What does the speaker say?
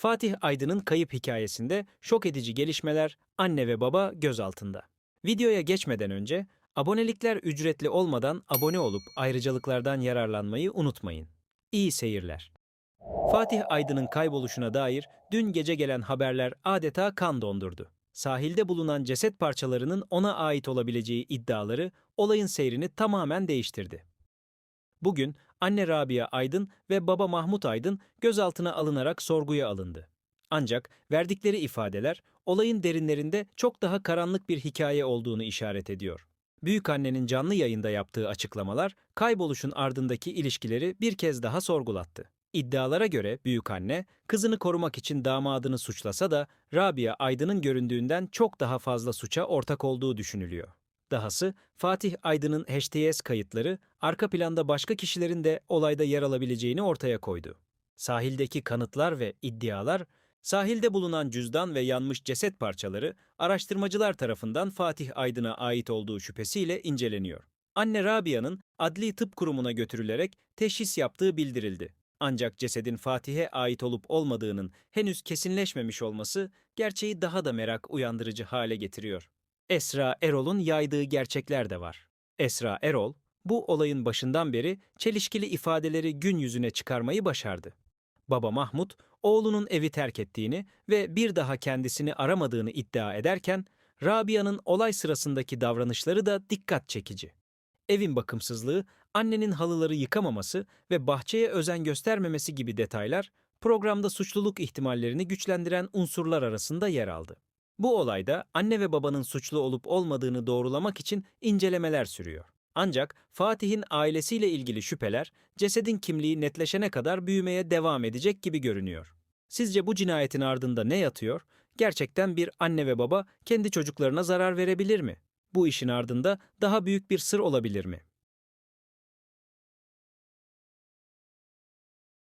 Fatih Aydın'ın kayıp hikayesinde şok edici gelişmeler anne ve baba gözaltında. Videoya geçmeden önce abonelikler ücretli olmadan abone olup ayrıcalıklardan yararlanmayı unutmayın. İyi seyirler. Fatih Aydın'ın kayboluşuna dair dün gece gelen haberler adeta kan dondurdu. Sahilde bulunan ceset parçalarının ona ait olabileceği iddiaları olayın seyrini tamamen değiştirdi. Bugün anne Rabia Aydın ve baba Mahmut Aydın gözaltına alınarak sorguya alındı. Ancak verdikleri ifadeler olayın derinlerinde çok daha karanlık bir hikaye olduğunu işaret ediyor. Büyükannenin canlı yayında yaptığı açıklamalar kayboluşun ardındaki ilişkileri bir kez daha sorgulattı. İddialara göre büyükanne kızını korumak için damadını suçlasa da Rabia Aydın'ın göründüğünden çok daha fazla suça ortak olduğu düşünülüyor. Dahası Fatih Aydın'ın HTS kayıtları arka planda başka kişilerin de olayda yer alabileceğini ortaya koydu. Sahildeki kanıtlar ve iddialar, sahilde bulunan cüzdan ve yanmış ceset parçaları araştırmacılar tarafından Fatih Aydın'a ait olduğu şüphesiyle inceleniyor. Anne Rabia'nın adli tıp kurumuna götürülerek teşhis yaptığı bildirildi. Ancak cesedin Fatih'e ait olup olmadığının henüz kesinleşmemiş olması gerçeği daha da merak uyandırıcı hale getiriyor. Esra Erol'un yaydığı gerçekler de var. Esra Erol, bu olayın başından beri çelişkili ifadeleri gün yüzüne çıkarmayı başardı. Baba Mahmut, oğlunun evi terk ettiğini ve bir daha kendisini aramadığını iddia ederken, Rabia'nın olay sırasındaki davranışları da dikkat çekici. Evin bakımsızlığı, annenin halıları yıkamaması ve bahçeye özen göstermemesi gibi detaylar, programda suçluluk ihtimallerini güçlendiren unsurlar arasında yer aldı. Bu olayda anne ve babanın suçlu olup olmadığını doğrulamak için incelemeler sürüyor. Ancak Fatih'in ailesiyle ilgili şüpheler cesedin kimliği netleşene kadar büyümeye devam edecek gibi görünüyor. Sizce bu cinayetin ardında ne yatıyor? Gerçekten bir anne ve baba kendi çocuklarına zarar verebilir mi? Bu işin ardında daha büyük bir sır olabilir mi?